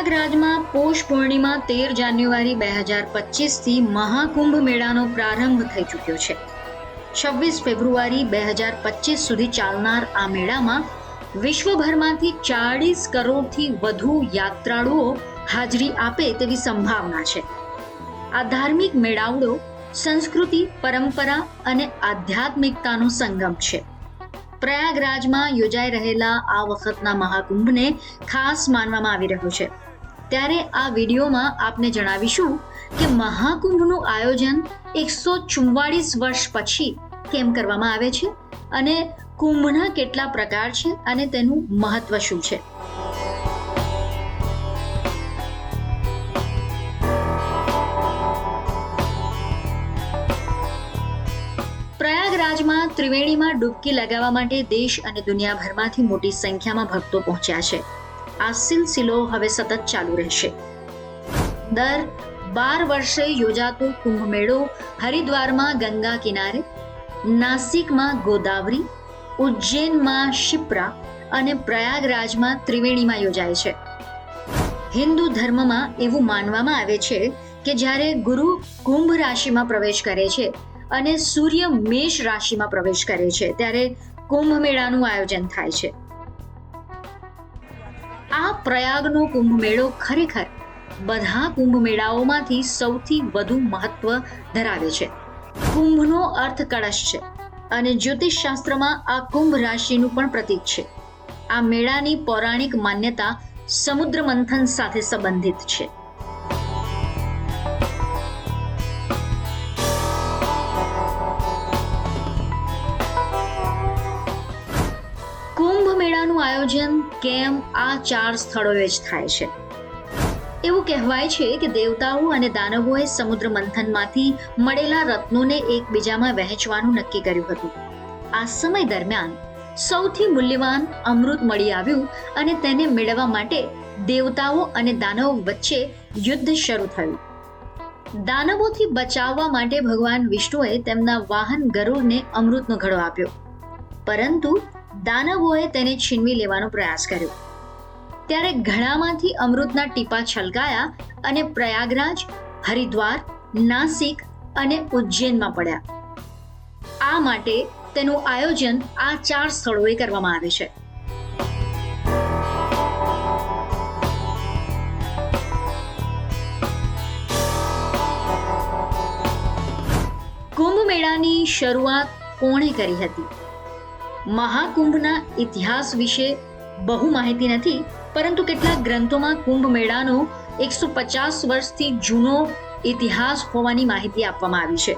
પ્રયાગરાજમાં પોષ પૂર્ણિમા તેર જાન્યુઆરી બે હજાર પચીસથી મહાકુંભ મેળાનો પ્રારંભ થઈ ચૂક્યો છે. છવ્વીસ ફેબ્રુઆરી બે હજાર પચીસ સુધી ચાલનાર આ મેળામાં વિશ્વભરમાંથી ચાળીસ કરોડથી વધુ યાત્રાળુઓ હાજરી આપે તેવી સંભાવના છે. આ ધાર્મિક મેળાવડો સંસ્કૃતિ, પરંપરા અને આધ્યાત્મિકતાનો સંગમ છે. પ્રયાગરાજમાં યોજાઈ રહેલા આ વખતના મહાકુંભને ખાસ માનવામાં આવી રહ્યો છે. ત્યારે આ વિડીયોમાં આપને જણાવીશું કે મહાકુંભનું આયોજન એકસો ચુમ્વાળીસ વર્ષ પછી કેમ કરવામાં આવે છે અને કુંભના કેટલા પ્રકાર છે અને તેનું મહત્વ શું છે? પ્રયાગરાજમાં ત્રિવેણીમાં ડૂબકી લગાવવા માટે દેશ અને દુનિયાભરમાંથી મોટી સંખ્યામાં ભક્તો પહોંચ્યા છે. આ સિલસિલો હવે સતત ચાલુ રહેશે. દર બાર વર્ષે યોજાતો કુંભ મેળો હરિદ્વારમાં ગંગા કિનારે, નાસિકમાં ગોદાવરી, ઉજ્જૈનમાં શિપ્રા અને પ્રયાગરાજમાં ત્રિવેણીમાં યોજાય છે. હિન્દુ ધર્મમાં એવું માનવામાં આવે છે કે જ્યારે ગુરુ કુંભ રાશિમાં પ્રવેશ કરે છે અને સૂર્ય મેષ રાશિમાં પ્રવેશ કરે છે, ત્યારે કુંભ મેળાનું આયોજન થાય છે. પ્રયાગનો કુંભ મેળો ખરેખર બધા કુંભ મેળાઓમાંથી સૌથી વધુ મહત્વ ધરાવે છે. કુંભનો અર્થ કળશ છે અને જ્યોતિષ શાસ્ત્રમાં આ કુંભ રાશિનું પણ પ્રતીક છે. આ મેળાની પૌરાણિક માન્યતા સમુદ્ર મંથન સાથે સંબંધિત છે. કુંભ મેળાનું આયોજન કેમ આ ચાર સ્થળોએ જ થાય છે? એવું કહેવાય છે કે દેવતાઓ અને દાનવોએ સમુદ્ર મંથનમાંથી મળેલા રત્નોને એકબીજામાં વહેંચવાનું નક્કી કર્યું હતું. આ સમય દરમિયાન સૌથી મૂલ્યવાન અમૃત મળી આવ્યું અને તેને મેળવવા માટે દેવતાઓ અને દાનવો વચ્ચે યુદ્ધ શરૂ થયું. દાનવોથી બચાવવા માટે ભગવાન વિષ્ણુએ તેમના વાહન ગરુડને અમૃતનો ઘડો આપ્યો. પરંતુ દાનવોએ તેને છીનવી લેવાનો પ્રયાસ કર્યો. ત્યારે ઘડામાંથી અમૃતના ટીપા છલકાયા અને પ્રયાગરાજ, હરિદ્વાર, નાસિક અને ઉજ્જૈનમાં પડ્યા. આ માટે તેનું આયોજન આ ચાર સ્થળોએ કરવામાં આવે છે. કુંભ મેળાની શરૂઆત કોણે કરી હતી? મહાકુંભના ઇતિહાસ વિશે બહુ માહિતી નથી, પરંતુ કેટલાક ગ્રંથોમાં કુંભ મેળાનો એકસો પચાસ વર્ષથી જૂનો ઇતિહાસ હોવાની માહિતી આપવામાં આવી છે.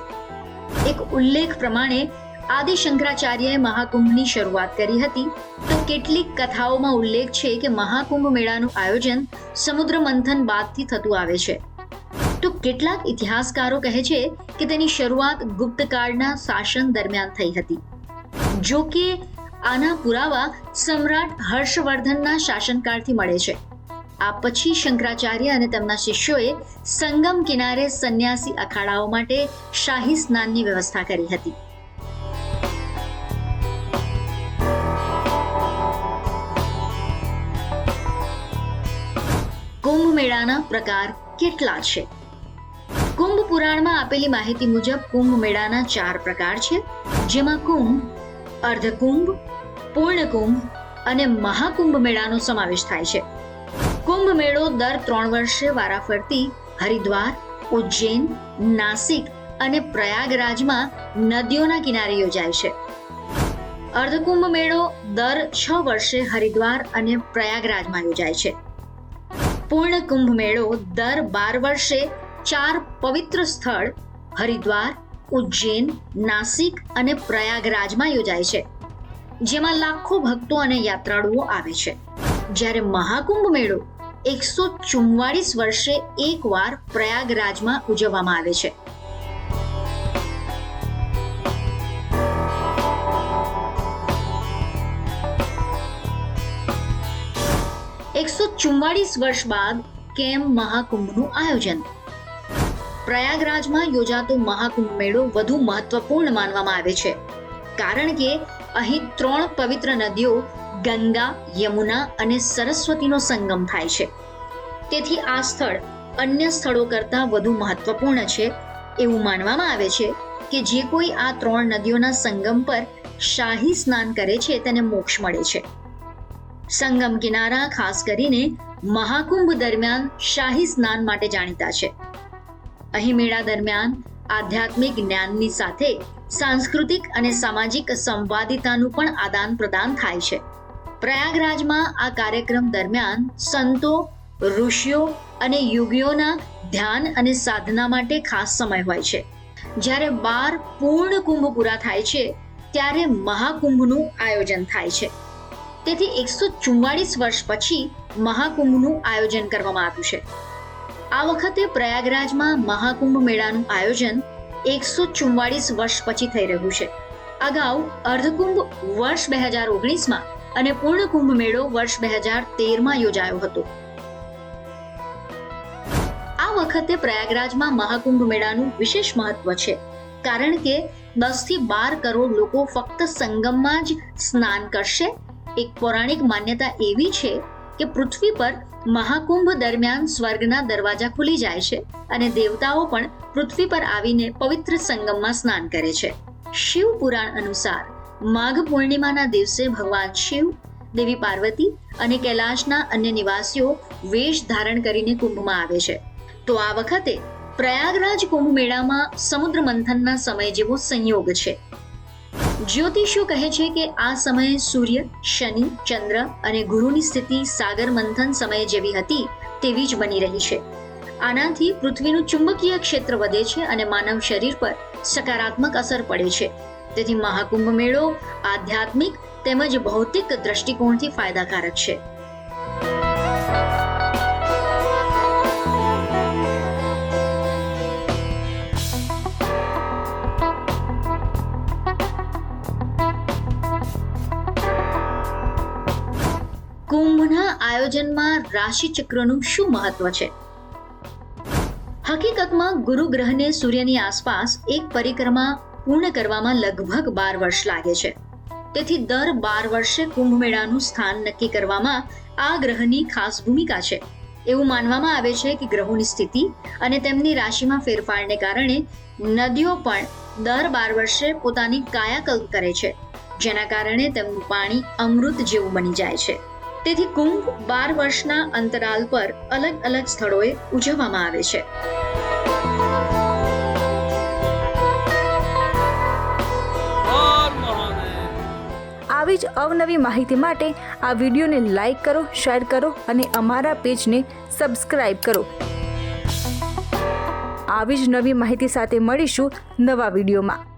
એક ઉલ્લેખ પ્રમાણે આદિ શંકરાચાર્યએ મહાકુંભની શરૂઆત કરી હતી. તો કેટલીક કથાઓમાં ઉલ્લેખ છે કે મહાકુંભ મેળાનું આયોજન સમુદ્ર મંથન બાદથી થતું આવે છે. તો કેટલાક ઇતિહાસકારો કહે છે કે તેની શરૂઆત ગુપ્તકાળના શાસન દરમિયાન થઈ હતી. જો કે આના પુરાવા સમ્રાટ હર્ષવર્ધનના શાસનકાળથી મળે છે. આ પછી શંકરાચાર્ય અને તેમના શિષ્યોએ સંગમ કિનારે સંન્યાસી અખાડાઓ માટે શાહી સ્નાનની વ્યવસ્થા કરી હતી. કુંભ મેળાના પ્રકાર કેટલા છે? કુંભ પુરાણમાં આપેલી માહિતી મુજબ કુંભ મેળાના ચાર પ્રકાર છે, જેમાં કુંભ અર્ધકુંભ, પૂર્ણકુંભ અને મહાકુંભ મેળાનો સમાવેશ થાય છે. કુંભ મેળો દર ત્રણ વર્ષે વારાફરતી, હરિદ્વાર, ઉજ્જૈન, નાસિક અને પ્રયાગરાજમાં નદીઓના કિનારે યોજાય છે. અર્ધકુંભ મેળો દર છ વર્ષે હરિદ્વાર અને પ્રયાગરાજમાં યોજાય છે. પૂર્ણ કુંભ મેળો દર બાર વર્ષે ચાર પવિત્ર સ્થળ, હરિદ્વાર ઉજ્જૈન, નાસિક અને પ્રયાગરાજમાં યોજાય છે, જેમાં લાખો ભક્તો અને યાત્રાળુઓ આવે છે. જ્યારે મહાકુંભ મેળો એકસો ચુમ્વાળીસ વર્ષે એકવાર પ્રયાગરાજમાં ઉજવવામાં આવે છે. એકસો ચુમ્વાળીસ વર્ષ બાદ કેમ મહાકુંભનું આયોજન? પ્રયાગરાજમાં યોજાતો મહાકુંભ મેળો વધુ મહત્વપૂર્ણ માનવામાં આવે છે. કારણ કે અહીં ત્રણ પવિત્ર નદીઓ, ગંગા, યમુના અને સરસ્વતીનો સંગમ થાય છે. તેથી આ સ્થળ અન્ય સ્થળો કરતાં વધુ મહત્વપૂર્ણ છે એવું માનવામાં આવે છે કે જે કોઈ આ ત્રણ નદીઓના સંગમ પર શાહી સ્નાન કરે છે તેને મોક્ષ મળે છે. સંગમ કિનારા ખાસ કરીને મહાકુંભ દરમિયાન શાહી સ્નાન માટે જાણીતા છે. અહીં મેળા દરમિયાન આધ્યાત્મિક જ્ઞાનની સાથે સાંસ્કૃતિક અને સામાજિક સંવાદિતાનું પણ આદાન પ્રદાન થાય છે. પ્રયાગરાજમાં આ કાર્યક્રમ દરમિયાન સંતો, ઋષિઓ અને યુગીઓના ધ્યાન અને સાધના માટે ખાસ સમય હોય છે. જ્યારે બાર પૂર્ણ કુંભ પૂરા થાય છે, ત્યારે મહાકુંભનું આયોજન થાય છે. તેથી એકસો ચુમ્માળીસ વર્ષ પછી મહાકુંભનું આયોજન કરવામાં આવ્યું છે. આ વખતે પ્રયાગરાજમાં મહાકુંભ મેળાનું આયોજન એકસો ચુમ્વાળીસ વર્ષ પછી થઈ રહ્યું છે. અગાઉ અર્ધકુંભ વર્ષ બે હજાર ઓગણીસમાં અને પૂર્ણ કુંભ મેળો વર્ષ બે હજાર તેરમાં યોજાયો હતો. આ વખતે પ્રયાગરાજમાં મહાકુંભ મેળાનું વિશેષ મહત્વ છે. કારણ કે દસથી બાર કરોડ લોકો ફક્ત સંગમમાં જ સ્નાન કરશે. એક પૌરાણિક માન્યતા એવી છે કે પૃથ્વી પર મહાકુંભ દરમિયાન સ્વર્ગના દરવાજા ખુલી જાય છે અને દેવતાઓ પણ પૃથ્વી પર આવીને પવિત્ર સંગમમાં સ્નાન કરે છે. શિવ પુરાણ અનુસાર, માઘ પૂર્ણિમાના દિવસે ભગવાન શિવ, દેવી પાર્વતી અને કૈલાશના અન્ય નિવાસીઓ વેશ ધારણ કરીને કુંભમાં આવે છે. તો આ વખતે પ્રયાગરાજ કુંભ મેળામાં સમુદ્ર મંથનના સમય જેવો સંયોગ છે. જ્યોતિષીઓ કહે છે કે આ સમયે સૂર્ય, શનિ, ચંદ્ર અને ગુરુની સ્થિતિ સાગર મંથન સમય જેવી હતી, તેવી જ બની રહી છે. આનાથી પૃથ્વીનું ચુંબકીય ક્ષેત્ર વધે છે અને માનવ શરીર પર સકારાત્મક અસર પડે છે. તેથી મહાકુંભ મેળો આધ્યાત્મિક તેમજ ભૌતિક દ્રષ્ટિકોણથી ફાયદાકારક છે. આયોજનમાં રાશિચક્રનું શું મહત્વ છે? હકીકતમાં ગુરુ ગ્રહને સૂર્યની આસપાસ એક પરિક્રમા પૂર્ણ કરવામાં લગભગ બાર વર્ષ લાગે છે. તેથી દર બાર વર્ષે કુંભ મેળાનું સ્થાન નક્કી કરવામાં આ ગ્રહની ખાસ ભૂમિકા છે. એવું માનવામાં આવે છે કે ગ્રહોની સ્થિતિ અને તેમની રાશિમાં ફેરફારને કારણે નદીઓ પણ દર બાર વર્ષે પોતાની કાયાકલ્પ કરે છે, જેના કારણે તેમનું પાણી અમૃત જેવું બની જાય છે. તેથી કુંભ બાર વર્ષના અંતરાલ પર અલગ અલગ સ્થળોએ ઉજવવામાં આવે છે. આવી જ અવનવી માહિતી માટે આ વિડીયોને લાઈક કરો શેર કરો અને અમારા પેજને સબસ્ક્રાઇબ કરો. આવી જ નવી માહિતી સાથે મળીશું નવા વિડીયોમાં.